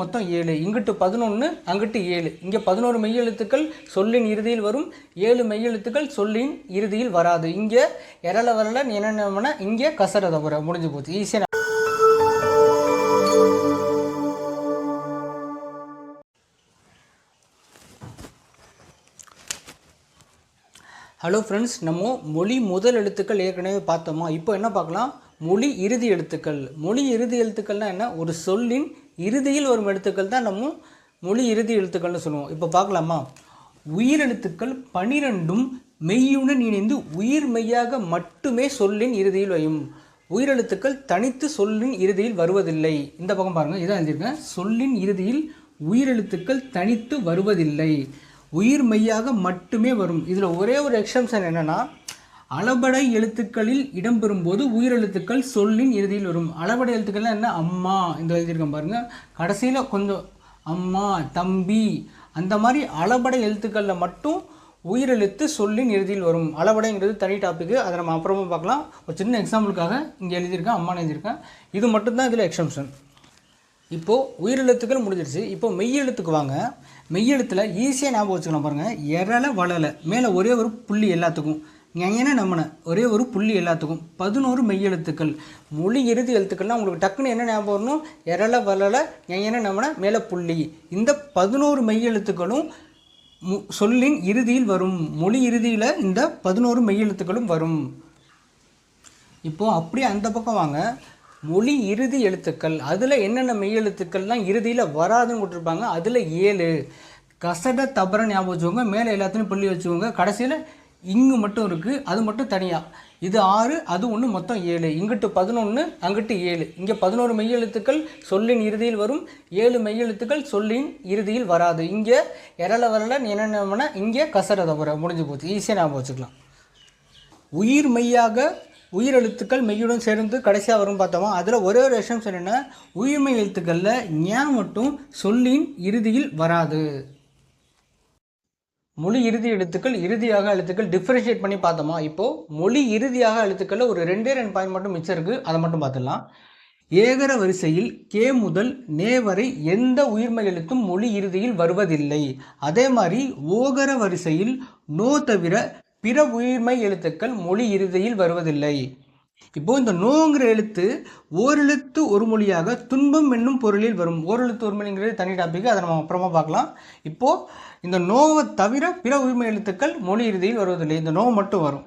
மொத்தம் ஏழு. இங்கிட்டு பதினொன்று அங்கிட்டு ஏழு. இங்கே பதினோரு மெய்யெழுத்துக்கள் சொல்லின் இறுதியில் வரும். ஏழு மெய்யெழுத்துக்கள் சொல்லின் இறுதியில் வராது. இங்கே இரல வரல என்னென்ன இங்கே கசர தவிர முடிஞ்சு போச்சு. ஈஸியாக ஹலோ ஃப்ரெண்ட்ஸ் நம்ம மொழி முதல் எழுத்துக்கள் ஏற்கனவே பார்த்தோமா? இப்போ என்ன பார்க்கலாம்? மொழி இறுதி எழுத்துக்கள். மொழி இறுதி எழுத்துக்கள்னா என்ன? ஒரு சொல்லின் இறுதியில் வரும் எழுத்துக்கள் தான் நம்ம மொழி இறுதி எழுத்துக்கள்னு சொல்லுவோம். இப்போ பார்க்கலாமா? உயிரெழுத்துக்கள் பனிரெண்டும் மெய்யுடன் இணைந்து உயிர் மெய்யாக மட்டுமே சொல்லின் இறுதியில் வையும். உயிரெழுத்துக்கள் தனித்து சொல்லின் இறுதியில் வருவதில்லை. இந்த பக்கம் பாருங்கள் இதான் எழுதியிருக்கேன். சொல்லின் இறுதியில் உயிரெழுத்துக்கள் தனித்து வருவதில்லை. உயிர் மெய்யாக மட்டுமே வரும். இதில் ஒரே ஒரு எக்ஸம்ஷன் என்னென்னா அளபடை எழுத்துக்களில் இடம்பெறும்போது உயிரெழுத்துக்கள் சொல்லின் இறுதியில் வரும். அளபடை எழுத்துக்கள்லாம் என்ன? அம்மா இந்த எழுதியிருக்கேன் பாருங்கள் கடைசியில் கொஞ்சம் அம்மா தம்பி அந்த மாதிரி அளபடை எழுத்துக்களில் மட்டும் உயிரெழுத்து சொல்லின் இறுதியில் வரும். அளபடைங்கிறது தனி டாப்பிக்கு அதை நம்ம அப்புறமா பார்க்கலாம். ஒரு சின்ன எக்ஸாம்பிளுக்காக இங்கே எழுதியிருக்கேன் அம்மான்னு எழுதியிருக்கேன். இது மட்டும்தான் இதில் எக்ஸம்ஷன் இப்போது உயிரெழுத்துக்கள் முடிஞ்சிருச்சு. இப்போ மெய்யெழுத்துக்கு வாங்க. மெய்யெழுத்தில் ஈஸியாக ஞாபகம் வச்சுக்கலாம் பாருங்கள் எரலை வளலை மேலே ஒரே ஒரு புள்ளி எல்லாத்துக்கும். ஞன நம்மன. ஒரே ஒரு புள்ளி எல்லாத்துக்கும். பதினோரு மெய்யெழுத்துக்கள் மொழி இறுதி எழுத்துக்கள்லாம் உங்களுக்கு டக்குன்னு என்ன ஞாபகம் வரணும்? எரள வளல ஞன நம்மன மேலே புள்ளி. இந்த பதினோரு மெய்யெழுத்துக்களும் மு சொல்லின் இறுதியில் வரும். மொழி இறுதியில் இந்த பதினோரு மெய்யெழுத்துக்களும் வரும். இப்போது அப்படியே அந்த பக்கம் வாங்க. மொழி இறுதி எழுத்துக்கள். அதில் என்னென்ன மெய்யெழுத்துக்கள்லாம் இறுதியில் வராதுன்னு கொடுத்துருப்பாங்க. அதில் ஏழு. கசட தபர ஞாபகம் வச்சுக்கோங்க. மேலே எல்லாத்தையும் புள்ளி வச்சுக்கோங்க. கடைசியில் இங்கு மட்டும் இருக்குது அது மட்டும் தனியாக இது ஆறு அது ஒன்று மொத்தம் ஏழு. இங்கிட்டு பதினொன்று அங்கிட்டு ஏழு. இங்கே பதினோரு மெய்யெழுத்துக்கள் சொல்லின் இறுதியில் வரும் ஏழு மெய்யெழுத்துக்கள் சொல்லின் இறுதியில் வராது. இங்கே இரல வரல என்னென்ன இங்கே கசர வர. முடிஞ்சு போச்சு. ஈஸியாக ஞாபகம் வச்சுக்கலாம். உயிர் மெய்யாக உயிரெழுத்துக்கள் மெய்யுடன் சேர்ந்து கடைசியாக வரும் பார்த்தோமா? அதில் ஒரே ஒரு விஷயம் என்னென்னா உயிர்மெய் எழுத்துக்களில் ஞா மட்டும் சொல்லின் இறுதியில் வராது. மொழி இறுதி எழுத்துக்கள் இறுதியாக எழுத்துக்கள் டிஃப்ரென்ஷியேட் பண்ணி பார்த்தோமா? இப்போது மொழி இறுதியாக எழுத்துக்களில் ஒரு ரெண்டே ரெண்டு பாயிண்ட் மட்டும் மிச்சம் இருக்குது அதை மட்டும் பார்த்துடலாம். ஏகர வரிசையில் கே முதல் நே வரை எந்த உயிர்மை எழுத்தும் மொழி இறுதியில் வருவதில்லை. அதே மாதிரி ஓகர வரிசையில் நோ தவிர பிற உயிர்மை எழுத்துக்கள் மொழி இறுதியில் வருவதில்லை. இப்போ இந்த நோங்கிற எழுத்து ஓரெழுத்து ஒரு மொழியாக துன்பம் என்னும் பொருளில் வரும். ஓரெழுத்து ஒரு மொழிங்கிறது தனி டாபிக் அதை நம்ம அப்புறமா பார்க்கலாம். இப்போ இந்த நோவை தவிர பிற உரிமை எழுத்துக்கள் மொழி இறுதியில் வருவதில்லை. இந்த நோவை மட்டும் வரும்.